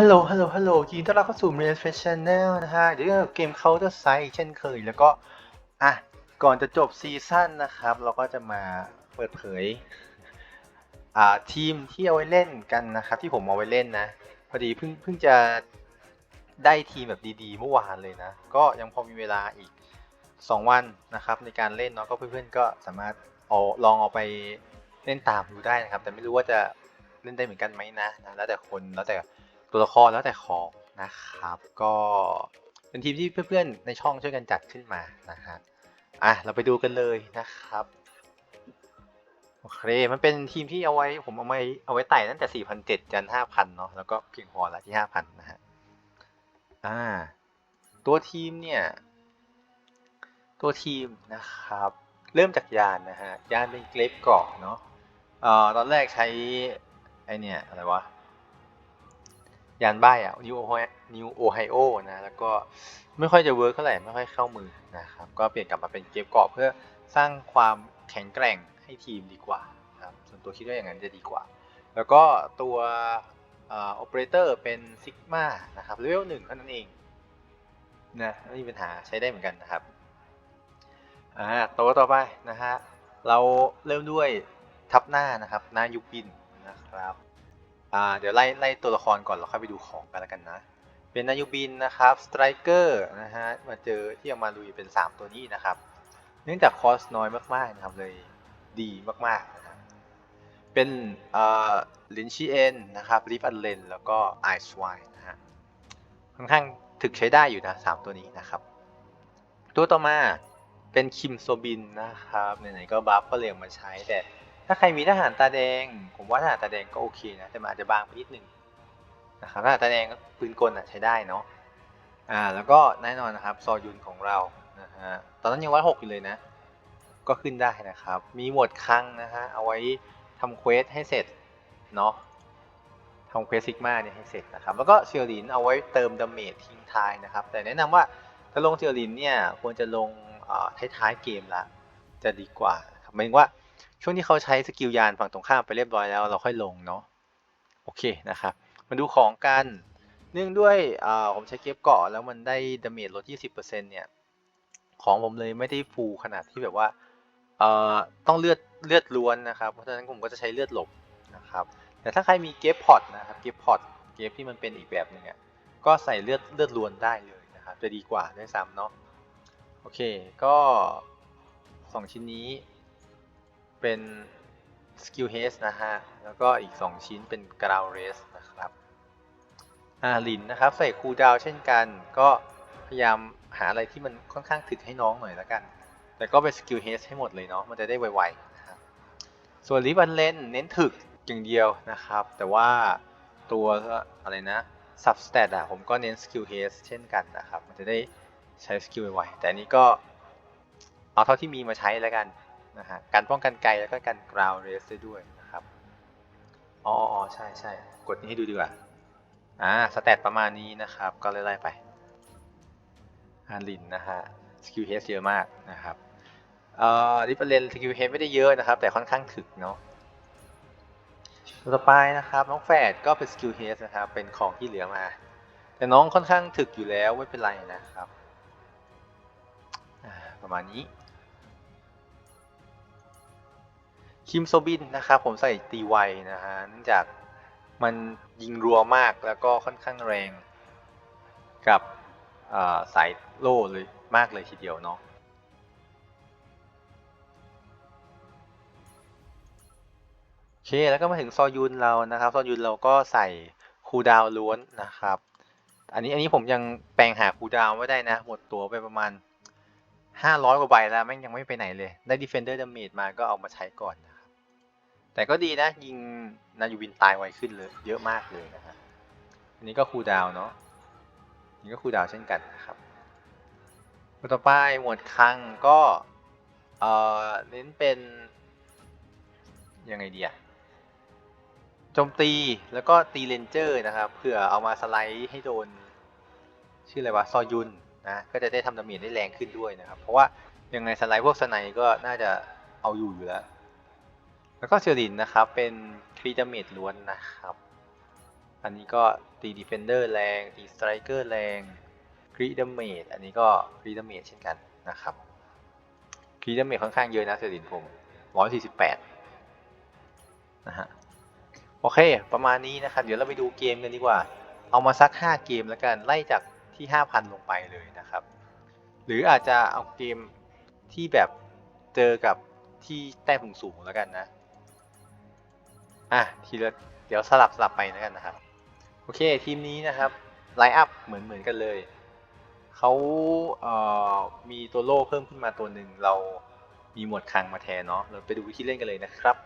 ฮัลโหล ฮัลโหล ฮัลโหลยินดีต้อนรับเข้าสู่ m a i n Face Channel นะฮะ เดี๋ยวเกม Counter Strike เช่นเคย แล้วก็ อะ ก่อนจะจบซีซั่นนะครับ เราก็จะมาเปิดเผย อ่า ทีมที่เอาไว้เล่นกันนะครับ ที่ผมเอาไว้เล่นนะ พอดีเพิ่งเพิ่งจะได้ทีมแบบดีๆ เมื่อวานเลยนะ ก็ยังพอมีเวลาอีก 2 วันนะครับ ในการเล่นเนาะ ก็เพื่อนๆ ก็สามารถเอาลองเอาไปเล่นตามดูได้นะครับ แต่ไม่รู้ว่าจะเล่นได้เหมือนกันไหมนะนะแล้วแต่คน แล้วแต่ ตัวละครแล้วแต่ของนะครับ ก็เป็นทีมที่เพื่อนๆในช่องช่วยกันจัดขึ้นมานะฮะอะเราไปดูกันเลยนะครับโอเคมันเป็นทีมที่เอาไว้ผมเอาไว้เอาไว้ไต่ตั้งแต่ 4,700ยัน5,000เนาะแล้วก็เพียงพอล้วที่ 5,000 นะฮะอ่าตัวทีมเนี่ย ตัวทีมนะครับ เริ่มจากยานนะฮะยานเป็นเกรฟเกาะเนาะเอ่อตอนแรกใช้ไอเนี่ยอะไรวะ ยานบ้ายอะนิวโอไฮนิวโอไฮโอนะแล้วก็ไม่ค่อยจะเวิร์กเท่าไหร่ไม่ค่อยเข้ามือนะครับก็เปลี่ยนกลับมาเป็นเกมเกาะเพื่อสร้างความแข็งแกร่งให้ทีมดีกว่าครับส่วนตัวคิดว่าอย่างนั้นจะดีกว่า แล้วก็ตัวโอเปอเรเตอร์เป็นซิกมานะครับเลเวลหนึ่งเท่านั้นเองนะไม่มีปัญหาใช้ได้เหมือนกันนะครับอ่าตัวต่อไปนะฮะเราเริ่มด้วยทับหน้านะครับนายุปินนะครับ อ่าเดี๋ยวไล่ไล่ตัวละครก่อนแล้วค่อยไปดูของกันแล้วกันนะ เป็นนายุบินนะครับสไตรเกอร์นะฮะมาเจอที่เอามาลุยเป็น 3 ตัวนี้นะครับ เนื่องจากคอสน้อยมากๆนะครับเลยดีมากๆนะครับเป็นอ่าลินชีเอ็นนะครับลิฟอันเลนแล้วก็ไอสไวนะฮะค่อนข้างถึกใช้ได้อยู่นะ 3 ตัวนี้นะครับ ตัวต่อมาเป็นคิมโซบินนะครับไหนๆก็บัฟก็เลยเอามาใช้แต่ ถ้าใครมีทหารตาแดง ผมว่าทหารตาแดงก็โอเคนะแต่มันอาจจะบางไปนิดนึงนะครับทหารตาแดงก็ปืนกลอะใช้ได้เนาะอ่าแล้วก็แน่นอนนะครับซอยุนของเรานะฮะตอนนั้นยังวัดหกอยู่เลยนะ ก็ขึ้นได้นะครับ มีหมวดคลังนะฮะเอาไว้ทำเควสให้เสร็จเนาะทำเควสซิกมาเนี่ยให้เสร็จนะครับ แล้วก็เซียรลินเอาไว้เติมดาเมจทิ้งท้ายนะครับ แต่แนะนำว่าถ้าลงเซียรลินเนี่ยควรจะลงท้ายๆเกมละจะดีกว่าครับหมายถึงว่า ช่วงที่เขาใช้สกิลยานฝั่งตรงข้ามไปเรียบร้อยแล้ว เราค่อยลงเนาะโอเคนะครับ มาดูของกัน เนื่องด้วยผมใช้เก็บเกาะแล้วมันได้ดาเมจลด 20%เนี่ย ของผมเลยไม่ได้ฟูขนาดที่แบบว่าต้องเลือดเลือดล้วนนะครับ เพราะฉะนั้นผมก็จะใช้เลือดหลบนะครับ แต่ถ้าใครมีเก็บพอตนะครับ เก็บพอตเก็บที่มันเป็นอีกแบบหนึ่งอะก็ใส่เลือดเลือดล้วนได้เลยนะครับ จะดีกว่าด้วยซ้ำเนาะ โอเค ก็ 2 ชิ้นนี้ เป็น skill haste นะฮะ แล้วก็อีก 2 ชิ้นเป็น ground race นะครับอ่าลินนะครับ ใส่คูดาวเช่นกัน ก็พยายามหาอะไรที่มันค่อนข้างถึกให้น้องหน่อยแล้วกัน แต่ก็เป็น skill haste ให้หมดเลยเนาะ มันจะได้ไวๆนะครับส่วนลิฟันเลนเน้นถึกอย่างเดียวนะครับ แต่ว่าตัวอะไรนะ substat อะผมก็เน้น skill haste เช่นกันนะครับ มันจะได้ใช้สกิลไวๆแต่อันนี้ก็เอาเท่าที่มีมาใช้แล้วกัน นะฮะการป้องกันไกลแล้วก็การ ground race ได้ด้วยนะครับอ๋อใช่ใช่กดนี้ให้ดูดีกว่าอ่าสแตทประมาณนี้นะครับ ก็ไล่ๆไปฮาลินนะฮะสกิลเฮสเยอะมากนะครับเอ่อดิฟเลนสกิลเฮสไม่ได้เยอะนะครับ แต่ค่อนข้างถึกเนาะต่อไปนะครับ น้องแฝดก็เป็นสกิลเฮสนะครับ เป็นของที่เหลือมา แต่น้องค่อนข้างถึกอยู่แล้วไม่เป็นไรนะครับประมาณนี้ คิมโซบินนะครับผมใส่ตีไวนะฮะเนื่องจากมันยิงรัวมากแล้วก็ค่อนข้างแรงกับสายโล่เลยมากเลยทีเดียวเนาะโอเคแล้วก็มาถึงซอยุนเรานะครับ ซอยุนเราก็ใส่คูดาวล้วนนะครับ อันนี้อันนี้ผมยังแปลงหาคูดาวไม่ได้นะ หมดตัวไปประมาณ 500 กว่าใบแล้วแม่งยังไม่ไปไหนเลย ได้ Defender Damage มาก็เอามาใช้ก่อน แต่ก็ดีนะยิงนายูวินตายไวขึ้นเลยเยอะมากเลยนะครับอันนี้ก็คูลดาวเนาะนี่ก็คูลดาวเช่นกันนะครับต่อไปหมวดคลังก็เอ่อเน้นเป็นยังไงดีอะโจมตีแล้วก็ตีเลนเจอร์นะครับเผื่อเอามาสไลด์ให้โดน ชื่ออะไรวะซอยุนนะก็จะได้ทำดาเมจได้แรงขึ้นด้วยนะครับ เพราะว่ายังไงสไลด์พวกสไนก็น่าจะเอาอยู่อยู่แล้ว แล้วก็เซลินนะครับ เป็นครีดาเมจล้วนนะครับ อันนี้ก็ตีดีเฟนเดอร์แรง ตีสไตรเกอร์แรงครีดเมจอันนี้ก็ครีดเมจเช่นกันนะครับครีดเมจค่อนข้างเยอะนะเซรินผมร้อยสี่สิบแปดนะฮะโอเค ประมาณนี้นะครับ เดี๋ยวเราไปดูเกมกันดีกว่า เอามาสัก 5 เกมแล้วกัน ไล่จากที่ 5,000 ลงไปเลยนะครับ หรืออาจจะเอาเกมที่แบบเจอกับที่แต้มสูงๆแล้วกันนะ อะทีละเดี๋ยวสลับสลับไปแล้วกันนะครับ โอเคทีมนี้นะครับไลน์อัพเหมือนเหมือนกันเลยเขาเอ่อมีตัวโล่เพิ่มขึ้นมาตัวหนึ่งเรามีหมวดคังมาแทนเนาะเราไปดูวิธีเล่นกันเลยนะครับ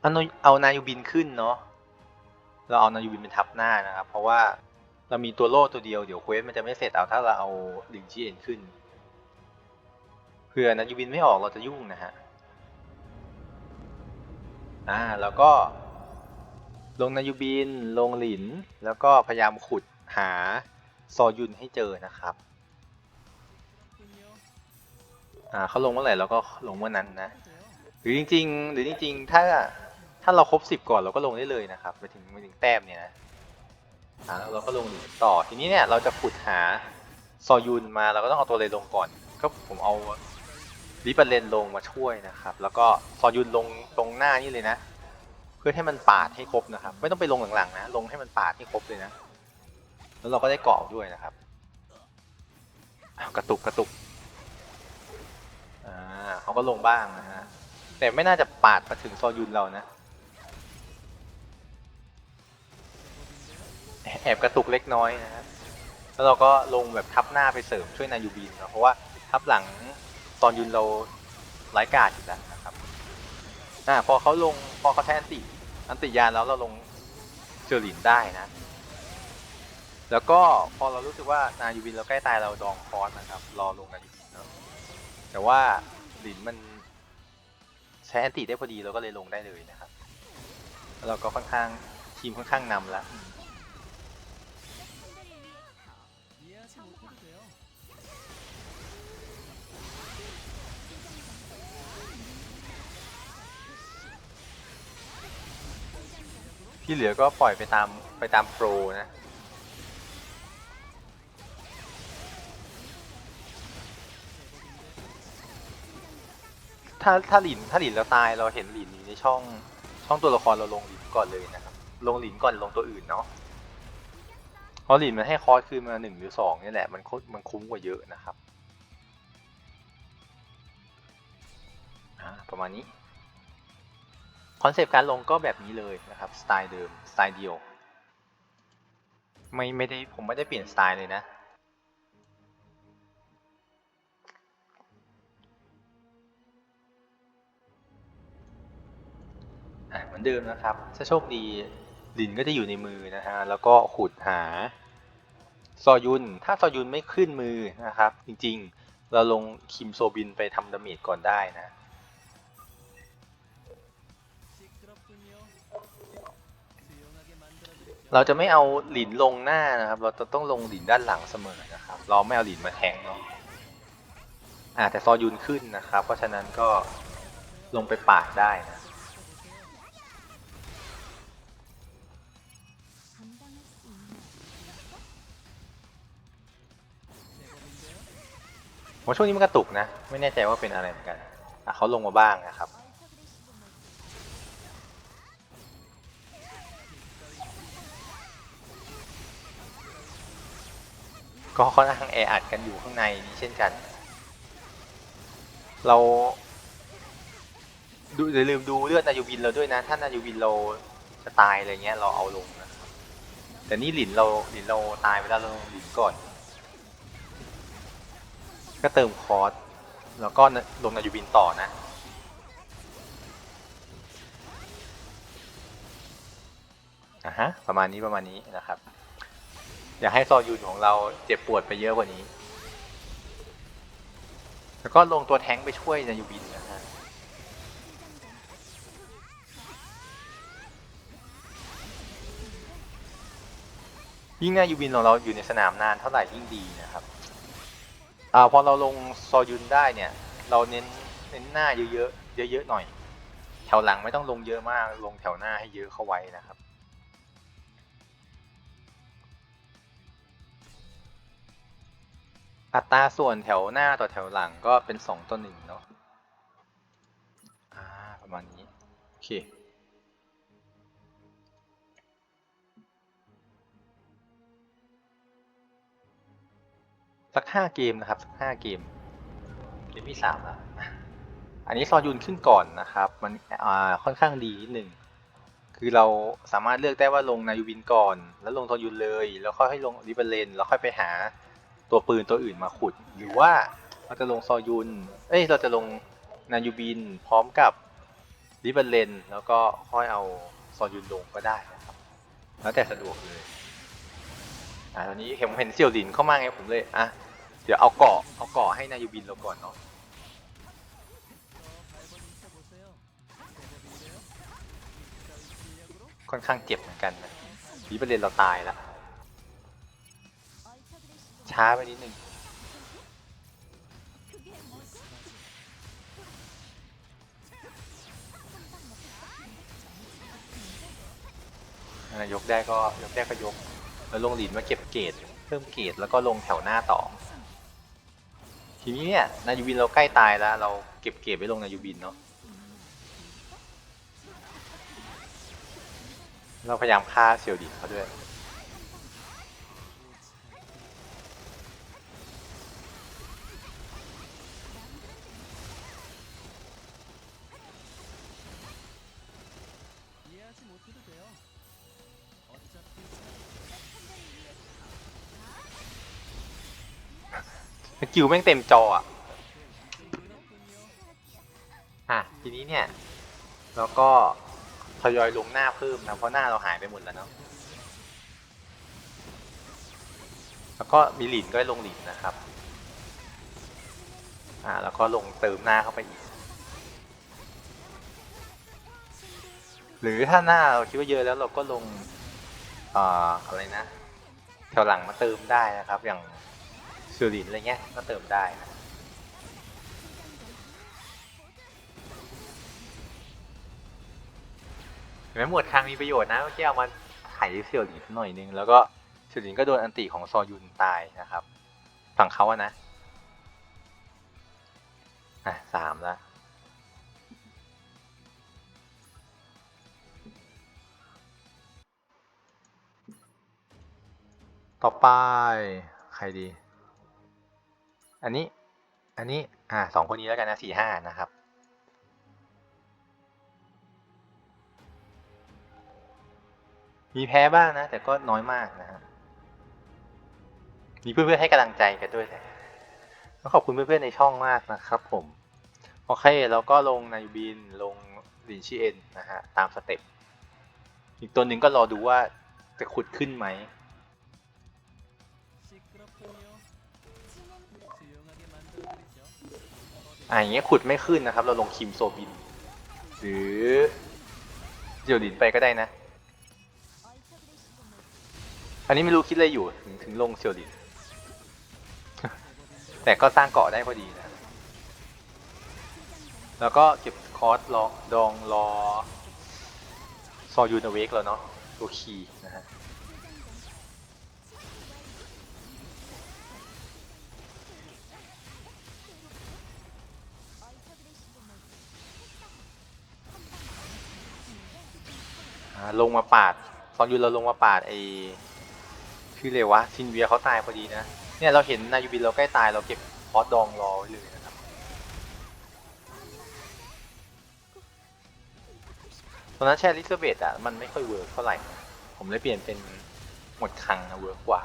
เอานเอานายูบินขึ้นเนาะเราเอานายูบินเป็นทับหน้านะครับ เพราะว่าเรามีตัวโล่ตัวเดียวเดี๋ยวเควสมันจะไม่เสร็จเอาถ้าเราเอาลิงจีเอ็นขึ้นเผื่อนายูบินไม่ออกเราจะยุ่งนะฮะ อ่าแล้วก็ลงนายูบิน ลงหลิน แล้วก็พยายามขุดหาซอยุนให้เจอนะครับอ่าเขาลงเมื่อไหร่เราก็ลงเมื่อนั้นนะ หรือจริง ๆ หรือจริง ๆ ถ้าถ้าเราครบสิบก่อนเราก็ลงได้เลยนะครับไปถึงไปถึงแต้มเนี่ยนะอ่าเราก็ลงหลินต่อทีนี้เนี่ยเราจะขุดหาซอยุนมาเราก็ต้องเอาตัวเลนลงก่อน ก็ผมเอา ลิปเปอร์เลนลงมาช่วยนะครับ แล้วก็ซอยุนลงตรงหน้านี่เลยนะ เพื่อให้มันปาดให้ครบนะครับ ไม่ต้องไปลงหลังๆนะลงให้มันปาดให้ครบเลยนะ แล้วเราก็ได้เกาะด้วยนะครับกระตุกกระตุกอ่าเขาก็ลงบ้างนะฮะแต่ไม่น่าจะปาดมาถึงซอยุนเรานะแอบกระตุกเล็กน้อยนะฮะแล้วเราก็ลงแบบทับหน้าไปเสริมช่วยนายูบินเนาะเพราะว่าทับหลัง ตอนยุนเราไร้กาดอยู่แล้วนะครับอ่าพอเขาลงพอเขาแทนติอันติยานแล้วเราลงเจอหลินได้นะ แล้วก็พอเรารู้สึกว่านายูบินเราใกล้ตายเราดองคอสนะครับรอลงนายูบินเนาะแต่ว่าหลินมันใช้อันติได้พอดีเราก็เลยลงได้เลยนะครับเราก็ค่อนข้างทีมค่อนข้างนำแล้ว ที่เหลือก็ปล่อยไปตามไปตามโปรนะถ้าถ้าหลินถ้าหลินเราตายเราเห็นหลินอยู่ในช่องช่องตัวละครเราลงหลินก่อนเลยนะครับ ลงหลินก่อนลงตัวอื่นเนาะเพราะหลินมันให้คอร์สคืนมาหนึ่งหรือสองนี่แหละมันมันคุ้มกว่าเยอะนะครับประมาณนี้ อนเซปต์การลงก็แบบนี้เลยนะครับสไตล์เดิมสไตล์เดียวไม่ไม่ได้ผมไม่ได้เปลี่ยนสไตล์เลยนะอะเหมือนเดิมนะครับ ถ้าโชคดีลินก็จะอยู่ในมือนะฮะแล้วก็ขุดหา ซอยุน ถ้าซอยุนไม่ขึ้นมือนะครับ จริงๆ เราลงคิมโซบินไปทำดาเมจก่อนได้นะ เราจะไม่เอาหลินลงหน้านะครับ เราจะต้องลงหลินด้านหลังเสมอนะครับ เราไม่เอาหลินมาแทงเนาะอ่าแต่ซอยุนขึ้นนะครับ เพราะฉะนั้นก็ลงไปปาดได้นะผมช่วงนี้มันกระตุกนะ ไม่แน่ใจว่าเป็นอะไรเหมือนกันอะเขาลงมาบ้างนะครับ ก็ค่อนข้างแออัดกันอยู่ข้างในนี้เช่นกัน เราดูอย่าลืมดูเลือดนายูวินเราด้วยนะ ถ้านายูวินเราจะตายอะไรเงี้ยเราเอาลงนะแต่นี่หลินเราหลินเราตายไปแล้วเราลงหลินก่อน ก็เติมคอร์สแล้วก็ลงนายูบินต่อนะอะฮะประมาณนี้ประมาณนี้นะครับ อยากให้ซอยูนของเราเจ็บปวดไปเยอะกว่านี้ แล้วก็ลงตัวแท้งไปช่วยนายูบินนะฮะยิ่งนายูบินของเราอยู่ในสนามนานเท่าไหร่ยิ่งดีนะครับอ่าพอเราลงซอยุนได้เนี่ย เราเน้นเน้นหน้าเยอะๆเยอะๆหน่อย แถวหลังไม่ต้องลงเยอะมากลงแถวหน้าให้เยอะเข้าไว้นะครับ อัตราส่วนแถวหน้าต่อแถวหลังก็เป็นสองต่อหนึ่งเนาะอ่าประมาณนี้ โอเค สักห้าเกมนะครับ สักห้าเกม เกมที่สามแล้วอันนี้ซอยุนขึ้นก่อนนะครับ มันอ่าค่อนข้างดีนิดหนึ่งคือเราสามารถเลือกได้ว่าลงนายูบินก่อน แล้วลงซอยุนเลย แล้วค่อยให้ลงริเบเลนแล้วค่อยไปหา ตัวปืนตัวอื่นมาขุด หรือว่าเราจะลงซอยุน เอ้ยเราจะลงนายูบินพร้อมกับริเบเลนแล้วก็ค่อยเอาซอยุนลงก็ได้นะครับ แล้วแต่สะดวกเลยอ่าตอนนี้เห็นผมเห็นเสี่ยวหลินเข้ามาไงผมเลยอะเดี๋ยวเอาเกาะเอาเกาะให้นายูบินเราก่อนเนาะค่อนข้างเจ็บเหมือนกันนะรีประเด็นเราตายแล้ว ช้าไปนิดนึงยกได้ก็ยกได้ก็ยก แล้วลงหลินมาเก็บเกรดเพิ่มเกรดแล้วก็ลงแถวหน้าต่อ ทีนี้เนี่ยนายูบินเราใกล้ตายแล้ว เราเก็บเกรดไว้ลงนายูบินเนาะเราพยายามฆ่าเซียวดินเขาด้วย กิวแม่งเต็มจออะฮะทีนี้เนี่ย แล้วก็ทยอยลงหน้าเพิ่มนะเพราะหน้าเราหายไปหมดแล้วเนาะแล้วก็มีหลินก็ลงหลินนะครับ อ่าแล้วก็ลงเติมหน้าเข้าไปอีก หรือถ้าหน้าเราคิดว่าเยอะแล้วเราก็ลงอ่าอะไรนะแถวหลังมาเติมได้นะครับ อย่าง เซอร์ลินอะไรเงี้ยก็เติมได้นะเห็นไหมวดคางมีประโยชน์นะเมื่อกี้เอามาไถเสี่ยวหลินหน่อยนึง แล้วก็เสี่ยวหลินก็โดนอันติของซอยุนตายนะครับ ฝั่งเขาอะนะ อะสามล้วต่อไป ใครดี อันนี้ อันนี้ อ่าสองคนนี้แล้วกันนะสี่ห้านะครับ มีแพ้บ้างนะ แต่ก็น้อยมากนะฮะมีเพื่อนๆให้กำลังใจกันด้วยนะก็ขอบคุณเพื่อนๆในช่องมากนะครับผม โอเคแล้วก็ลงในบินลงลินชีเอ็นนะฮะตามสเต็ปอีกตัวหนึ่งก็รอดูว่าจะขุดขึ้นไหม อ่าอย่างเงี้ยขุดไม่ขึ้นนะครับ เราลงคิมโซบิน หรือเจียวหลินไปก็ได้นะ อันนี้ไม่รู้คิดอะไรอยู่ถึงถึงลงเซียวหลิน แต่ก็สร้างเกาะได้พอดีนะ แล้วก็เก็บคอร์สรอดองรอซอยูนเวกแล้วเนาะตัวคีนะฮะ อ่าลงมาปาด ตอนยูเราลงมาปาดไอชื่อเลยวะซินเวียเขาตายพอดีนะ เนี่ยเราเห็นนายูบินเราใกล้ตายเราเก็บคอร์สดองรอไว้เลยนะครับ ตอนนั้นแชร์ลิซเบตอะมันไม่ค่อยเวิร์กเท่าไหร่ ผมเลยเปลี่ยนเป็นหมดคังนะเวิร์กกว่า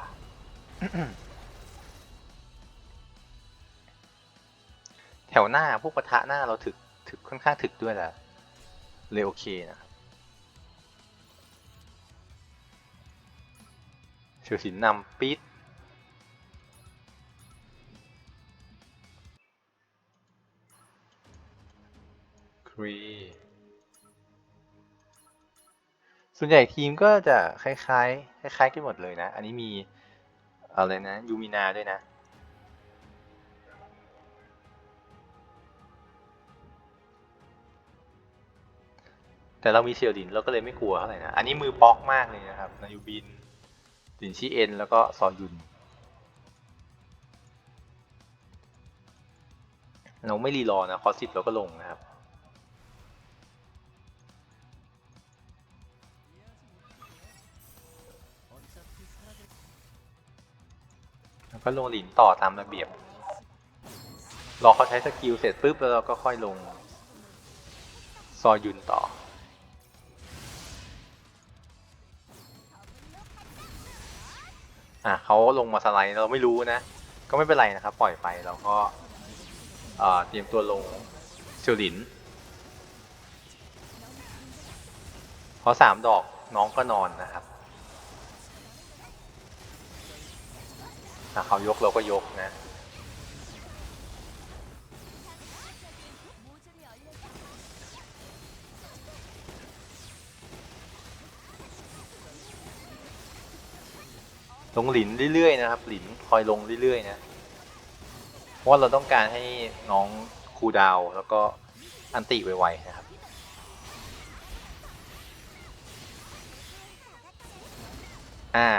แถวหน้าพวกปะทะหน้าเราถึกถึกค่อนข้างถึกด้วยแหละเลยโอเคนะ ครับเฉียวสินนำปิดครีส่วนใหญ่ทีมก็จะคล้ายๆ คล้ายๆกันหมดเลยนะ อันนี้มีอะไรนะยูมินาด้วยนะแต่เรามีเซียวดินเราก็เลยไม่กลัวเท่าไหร่นะ อันนี้มือบล็อกมากเลยนะครับ นายูบิน สินชีเอ็น แล้วก็ซอยุน เราไม่รีรอนะ คอสิบเราก็ลงนะครับ แล้วก็ลงหลินต่อตามระเบียบ รอเขาใช้สกิลเสร็จปุ๊บ แล้วเราก็ค่อยลง ซอยุนต่อ อะเขาลงมาสไลด์เราไม่รู้นะ ก็ไม่เป็นไรนะครับ ปล่อยไปเราก็เตรียมตัวลงเซียวหลินพอสามดอกน้องก็นอนนะครับเขายกเราก็ยกนะ ลงหลินเรื่อยๆนะครับ หลินคอยลงเรื่อยๆนะเพราะเราต้องการให้น้องคูดาวแล้วก็อันติไวๆนะครับ อ่า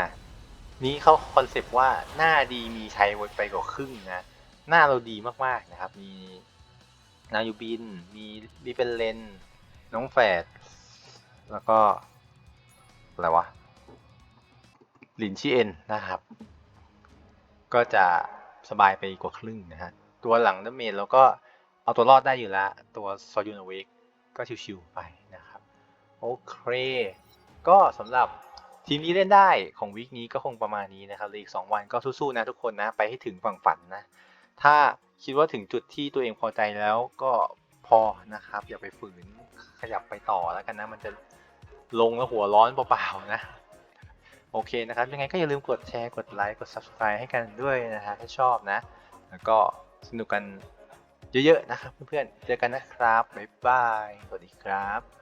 นี้เขาคอนเซปต์ว่าหน้าดีมีใชัยไปกว่าครึ่งนะ หน้าเราดีมากๆนะครับ มีนายูบิน มีรีเฟนเลน น้องแฝด แล้วก็ อะไรวะ ลินชีเอ็นนะครับ ก็จะสบายไปกว่าครึ่งนะฮะ ตัวหลังดาเมจเราก็เอาตัวรอดได้อยู่แล้ว ตัวซอยูนเวกก็ชิวๆไปนะครับ โอเค ก็สำหรับทีมนี้เล่นได้ของวีคนี้ก็คงประมาณนี้นะครับเหลืออีก 2 วันก็สู้ๆนะทุกคนนะ ไปให้ถึงฝั่งฝันนะ ถ้าคิดว่าถึงจุดที่ตัวเองพอใจแล้วก็พอนะครับ อย่าไปฝืนขยับไปต่อแล้วกันนะ มันจะลงแล้วหัวร้อนเปล่าๆนะ โอเคนะครับ ยังไงก็อย่าลืมกดแชร์ กดไลค์ กด Subscribe ให้กันด้วยนะฮะถ้าชอบนะ แล้วก็สนุกกันเยอะๆนะครับเพื่อนๆ เจอกันนะครับ บ๊ายบาย สวัสดีครับ